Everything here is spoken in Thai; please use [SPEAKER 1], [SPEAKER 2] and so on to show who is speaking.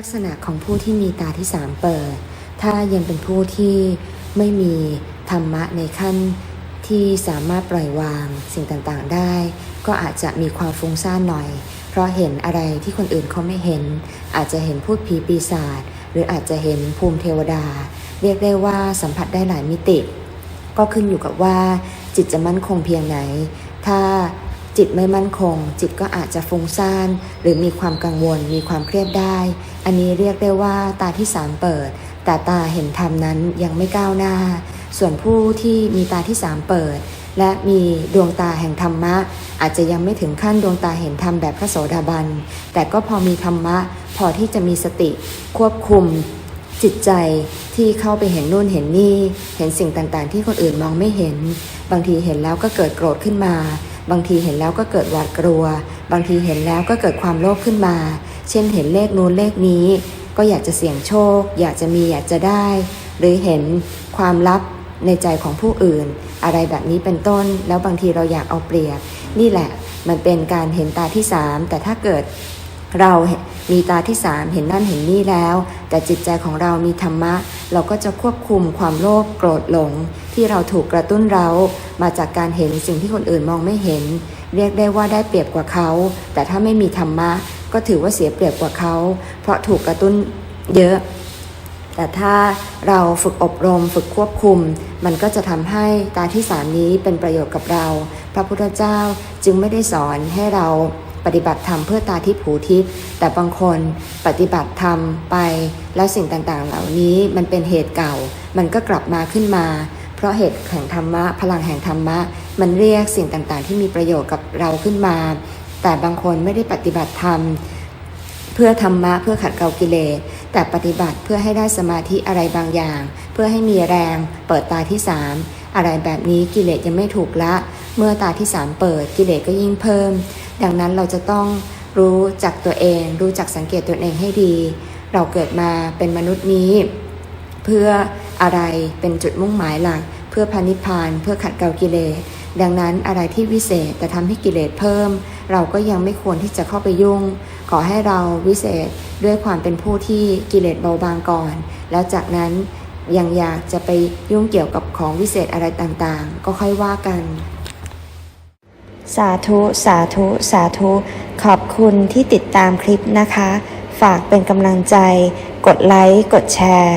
[SPEAKER 1] ลักษณะของผู้ที่มีตาที่สามเปิด ถ้ายังเป็นผู้ที่ไม่มีธรรมะในขั้นที่สามารถปล่อยวางสิ่งต่างๆได้ ก็อาจจะมีความฟุ้งซ่านหน่อย เพราะเห็นอะไรที่คนอื่นเขาไม่เห็น อาจจะเห็นพูดผีปีศาจหรืออาจจะเห็นภูมิเทวดา เรียกได้ว่าสัมผัสได้หลายมิติ ก็ขึ้นอยู่กับว่าจิตจะมั่นคงเพียงไหน ถ้า จิตไม่มั่นคง จิตก็อาจจะฟุ้งซ่าน หรือมีความกังวล มีความเครียดได้ อันนี้เรียกได้ว่าตาที่สามเปิด แต่ตาเห็นธรรมนั้นยังไม่ก้าวหน้า ส่วนผู้ที่มีตาที่สามเปิด และมีดวงตาแห่งธรรมะ อาจจะยังไม่ถึงขั้นดวงตาเห็นธรรมแบบพระโสดาบัน แต่ก็พอมีธรรมะ พอที่จะมีสติควบคุมจิตใจที่เข้าไปเห็นนู่นเห็นนี่ เห็นสิ่งต่างๆ ที่คนอื่นมองไม่เห็น บางทีเห็นแล้วก็เกิดโกรธขึ้นมา บางทีเห็นแล้วก็เกิดหวาดกลัว บางทีเห็นแล้วก็เกิดความโลภขึ้นมา เช่นเห็นเลขนู้นเลขนี้ ก็อยากจะเสี่ยงโชค อยากจะมีอยากจะได้ หรือเห็นความลับในใจของผู้อื่น อะไรแบบนี้เป็นต้น แล้วบางทีเราอยากเอาเปรียบ นี่แหละมันเป็นการเห็นตาที่สามแต่ถ้าเกิดเรามีตาที่สามเห็นนั่นเห็นนี่แล้ว แต่จิตใจของเรามีธรรมะ เราก็จะควบคุมความโลภโกรธหลง ที่เราถูกกระตุ้นเรา มาจากการเห็นสิ่งที่คนอื่นมองไม่เห็น เรียกได้ว่าได้เปรียบกว่าเขา แต่ถ้าไม่มีธรรมะ ก็ถือว่าเสียเปรียบกว่าเขา เพราะถูกกระตุ้นเยอะ แต่ถ้าเราฝึกอบรมฝึกควบคุม มันก็จะทำให้ตาที่สามนี้เป็นประโยชน์กับเรา พระพุทธเจ้าจึงไม่ได้สอนให้เราปฏิบัติธรรมเพื่อตาทิพย์หูทิพย์แต่บางคนปฏิบัติธรรมไป แล้วสิ่งต่างๆ เหล่านี้มันเป็นเหตุเก่า มันก็กลับมาขึ้นมา เพราะเหตุแห่งธรรมะ พลังแห่งธรรมะ มันเรียกสิ่งต่างๆ ที่มีประโยชน์กับเราขึ้นมา แต่บางคนไม่ได้ปฏิบัติธรรม เพื่อธรรมะเพื่อขัดเกลากิเลสแต่ปฏิบัติเพื่อให้ได้สมาธิอะไรบางอย่าง เพื่อให้มีแรงเปิดตาที่สามอะไรแบบนี้กิเลสยังไม่ถูกละ เมื่อตาที่สามเปิดกิเลสก็ยิ่งเพิ่ม ดังนั้นเราจะต้องรู้จักตัวเอง รู้จักสังเกตตัวเองให้ดี เราเกิดมาเป็นมนุษย์นี้ เพื่อ อะไรเป็นจุดมุ่งหมายหลัก เพื่อพานิพาน เพื่อขัดเกลากิเลสดังนั้นอะไรที่วิเศษแต่ทำให้กิเลสเพิ่ม เราก็ยังไม่ควรที่จะเข้าไปยุ่ง ขอให้เราวิเศษด้วยความเป็นผู้ที่กิเลสเบาบางก่อน แล้วจากนั้นยังอยากจะไปยุ่งเกี่ยวกับของวิเศษอะไรต่างๆ ก็ค่อยว่ากัน สาธุ สาธุ สาธุ ขอบคุณที่ติดตามคลิปนะคะ ฝากเป็นกำลังใจ กดไลค์ กดแชร์